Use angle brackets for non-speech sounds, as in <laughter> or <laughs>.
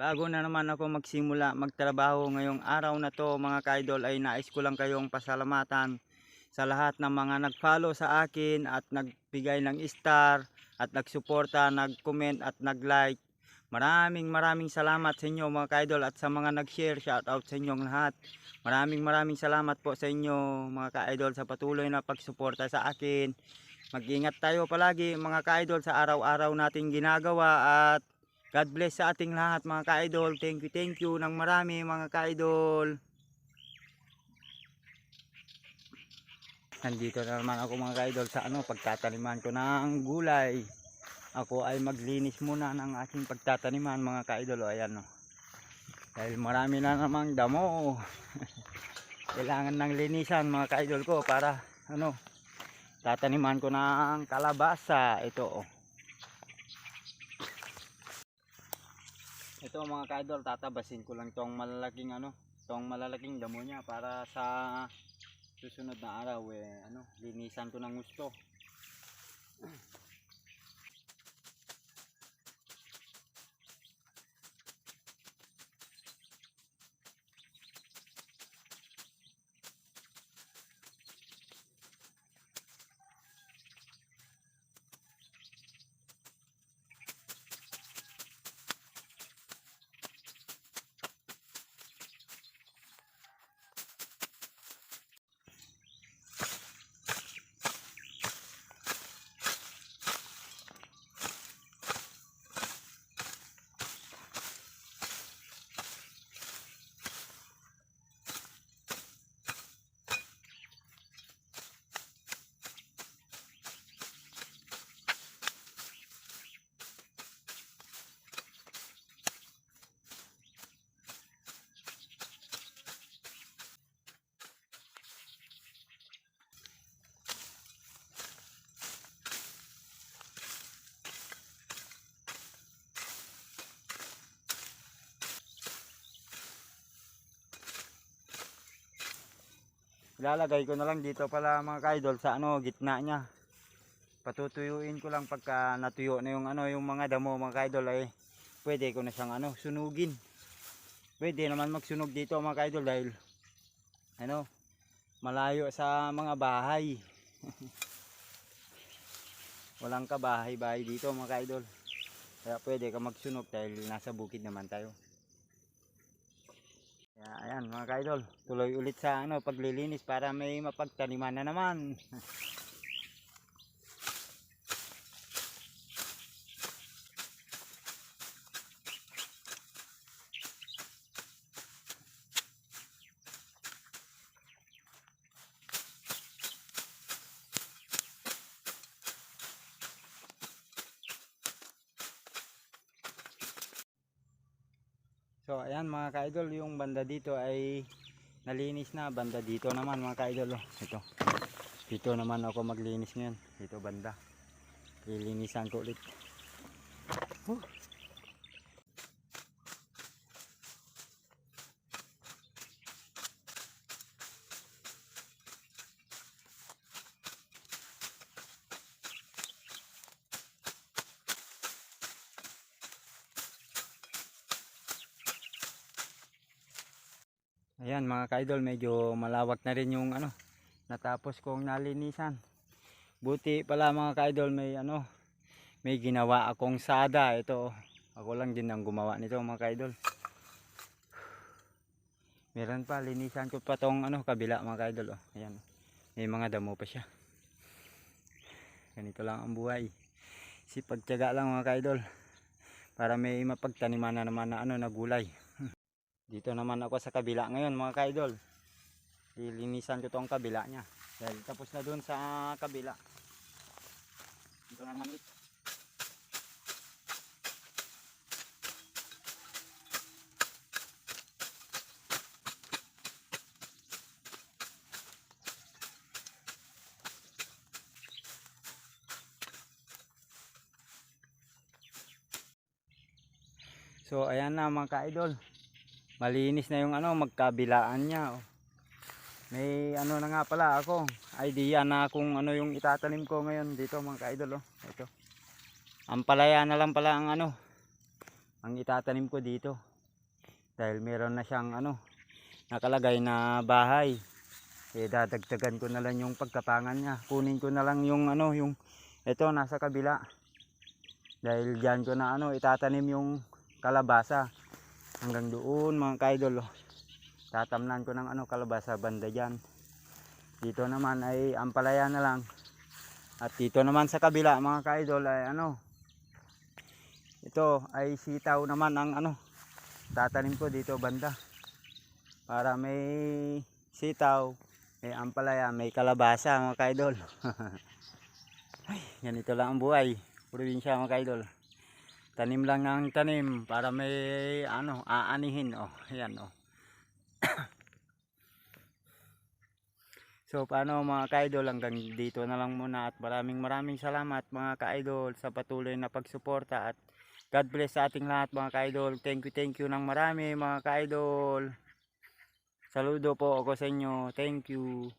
Bago na naman ako magsimula magtrabaho ngayong araw na to mga kaidol ay nais ko lang kayong pasalamatan sa lahat ng mga nag-follow sa akin at nagbigay ng star at nagsuporta, nag-comment at nag-like. Maraming maraming salamat sa inyo mga kaidol at sa mga nag-share, shout out sa inyong lahat. Maraming maraming salamat po sa inyo mga kaidol sa patuloy na pagsuporta sa akin. Mag-ingat tayo palagi mga kaidol sa araw-araw nating ginagawa at God bless sa ating lahat mga ka-idol. Thank you, thank you ng marami mga ka-idol. Nandito na naman ako mga ka-idol sa ano, pagtataniman ko ng gulay. Ako ay maglinis muna ng aking pagtataniman mga ka-idol. Ayan o. Dahil marami na namang damo. <laughs> Kailangan ng linisan mga ka-idol ko para ano, tataniman ko ng kalabasa. Ito o. Ito mga ka-idol, tatabasin ko lang tong malalaking ano, tong malalaking damo niya para sa susunod na araw eh ano, linisan ko ng gusto. Ilalagay ko na lang dito pala mga ka-idol sa ano, gitna niya. Patutuyuin ko lang pagka natuyo na yung ano, yung mga damo mga ka-idol ay pwede ko na siyang ano, sunugin. Pwede naman magsunog dito mga ka-idol dahil ano, malayo sa mga bahay. <laughs> Walang kabahay-bahay dito mga ka-idol. Kaya pwede ka magsunog dahil nasa bukid naman tayo. Ayan mga ka-idol, tuloy ulit sa ano paglilinis para may mapagtaniman na naman. <laughs> So ayan mga ka-idol, yung banda dito ay nalinis na. Banda dito naman mga ka-idol. Oh. Ito. Dito naman ako maglinis ngayon. Dito banda. Lilinisan ko ulit. Huh. Ayan mga ka-idol, medyo malawak na rin yung ano, natapos kong nalinisan. Buti pala mga ka-idol, may ano, may ginawa akong sada. Ito, ako lang din ang gumawa nito mga ka-idol. Meron pa, linisan ko pa tong ano, kabila mga ka-idol. Oh. Ayan, may mga damo pa siya. Ganito lang ang buhay. Sipagtyaga lang mga ka-idol. Para may mapagtaniman na naman na ano, na gulay. Dito naman ako sa kabila ngayon mga kaidol. Lilinisan ko tong kabila niya. Dahil tapos na dun sa kabila. Dito na naman ulit. So ayan na mga ka-idol malinis na yung ano magkabilaan niya oh. may ano na nga pala ako idea na kung ano yung itatanim ko ngayon dito mga ka-idol oh. ito ang palaya na lang pala ang ano ang itatanim ko dito. Dahil meron na siyang ano, nakalagay na bahay. Eh dadagdagan ko na lang yung pagkapangan niya. Kunin ko na lang yung ano, yung ito nasa kabila. Dahil diyan ko na ano, itatanim yung kalabasa. Hanggang doon mga kaidol. oh. Tatamnan ko ng ano kalabasa banda diyan. Dito naman ay ampalaya na lang. At dito naman sa kabila mga kaidol ay ano. Ito ay sitaw naman ang ano. Tatanim ko dito banda. Para may sitaw, may ampalaya, may kalabasa mga kaidol. <laughs> ay, ganito lang ang buhay. Probinsya mga kaidol. Tanim lang ng tanim para may ano, aanihin. Oh, yan oh. <coughs> So paano mga ka-idol hanggang dito na lang muna at maraming maraming salamat mga ka-idol sa patuloy na pagsuporta at God bless sa ating lahat mga ka-idol. Thank you, thank you ng marami mga ka-idol. Saludo po ako sa inyo. Thank you.